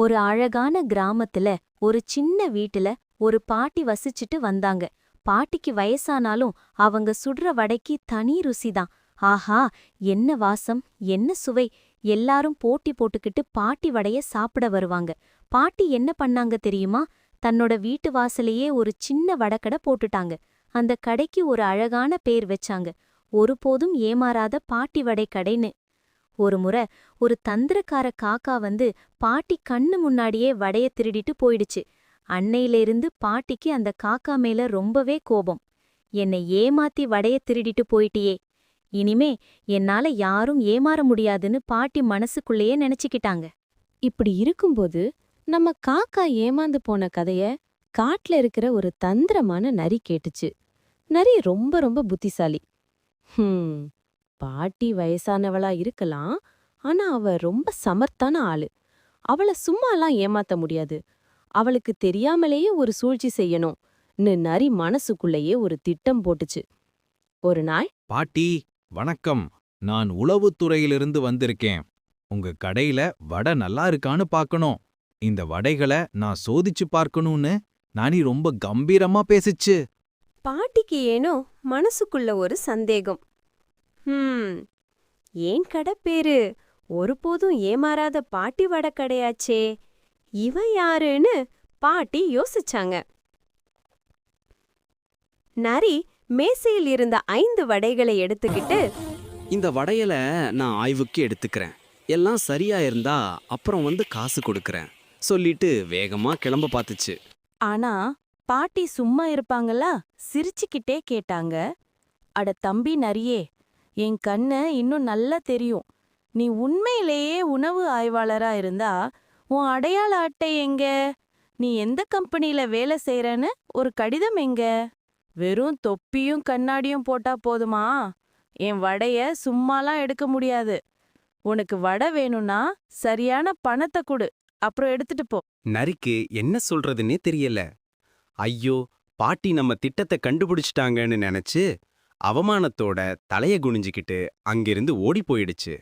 ஒரு அழகான கிராமத்துல ஒரு சின்ன வீட்டுல ஒரு பாட்டி வசிச்சுட்டு வந்தாங்க. பாட்டிக்கு வயசானாலும் அவங்க சுடுற வடைக்கு தனி ருசிதான். ஆஹா என்ன வாசம் என்ன சுவை. எல்லாரும் போட்டி போட்டுக்கிட்டு பாட்டி வடைய சாப்பிட வருவாங்க. பாட்டி என்ன பண்ணாங்க தெரியுமா? தன்னோட வீட்டு வாசலையே ஒரு சின்ன வடக்கடை போட்டுட்டாங்க. அந்த கடைக்கு ஒரு அழகான பேர் வச்சாங்க. ஒருபோதும் ஏமாறாத பாட்டி வடை கடைன்னு. ஒரு முறை ஒரு தந்திரக்கார காக்கா வந்து பாட்டி கண்ணு முன்னாடியே வடைய திருடிட்டு போயிடுச்சு. அன்னையிலிருந்து பாட்டிக்கு அந்த காக்கா மேல ரொம்பவே கோபம். என்னை ஏமாத்தி வடைய திருடிட்டு போயிட்டியே. இனிமே என்னால யாரும் ஏமாற முடியாதுன்னு பாட்டி மனசுக்குள்ளேயே நினைச்சுக்கிட்டாங்க. இப்படி இருக்கும்போது நம்ம காக்கா ஏமாந்து போன கதைய காட்டுல இருக்கிற ஒரு தந்திரமான நரி கேட்டுச்சு. நரி ரொம்ப ரொம்ப புத்திசாலி. ஹம். பாட்டி வயசானவளா இருக்கலாம் ஆனா அவ ரொம்ப சமர்த்தான ஆளு. அவள சும்மாலாம் ஏமாத்த முடியாது. அவளுக்கு தெரியாமலேயே ஒரு சூழ்ச்சி செய்யணும்னு நரி மனசுக்குள்ளேயே ஒரு திட்டம் போட்டுச்சு. ஒரு நாள் பாட்டி வணக்கம். நான் உளவுத்துறையிலிருந்து வந்திருக்கேன். உங்க கடையில வடை நல்லா இருக்கான்னு பார்க்கணும் இந்த வடைகளை நான் சோதிச்சு பார்க்கணும்னு நானி ரொம்ப கம்பீரமா பேசிச்சு. பாட்டிக்கு ஏனோ மனசுக்குள்ள ஒரு சந்தேகம். ஹம். ஏன் கடை பேரு? ஒருபோதும் ஏமாறாத பாட்டி வடை கடையாச்சே. இவ யாருன்னு பாட்டி யோசிச்சாங்க. நரி மேசையில் இருந்த ஐந்து வடைகளை எடுத்துக்கிட்டு இந்த வடையல நான் ஆய்வுக்கு எடுத்துக்கிறேன். எல்லாம் சரியா இருந்தா அப்புறம் வந்து காசு கொடுக்கறேன். சொல்லிட்டு வேகமா கிளம்ப பார்த்துச்சு. ஆனா பாட்டி சும்மா இருப்பாங்களா? சிரிச்சுக்கிட்டே கேட்டாங்க. அட தம்பி நரியே என் கண்ணு இன்னும் நல்லா தெரியும். நீ உண்மையிலேயே உணவு ஆய்வாளரா இருந்தா உன் அடையாள அட்டை எங்க? நீ எந்த கம்பெனில வேலை செய்றன்னு ஒரு கடிதம் எங்க? வெறும் தொப்பியும் கண்ணாடியும் போட்டா போதுமா? என் வடைய சும்மாலாம் எடுக்க முடியாது. உனக்கு வடை வேணும்னா சரியான பணத்தை கொடு. அப்புறம் எடுத்துட்டு போ. நரிக்கு என்ன சொல்றதுன்னே தெரியல. ஐயோ பாட்டி நம்ம திட்டத்தை கண்டுபிடிச்சிட்டாங்கன்னு நினைச்சு அவமானத்தோட தலைய குனிஞ்சுக்கிட்டு அங்கிருந்து ஓடி போயிடுச்சு.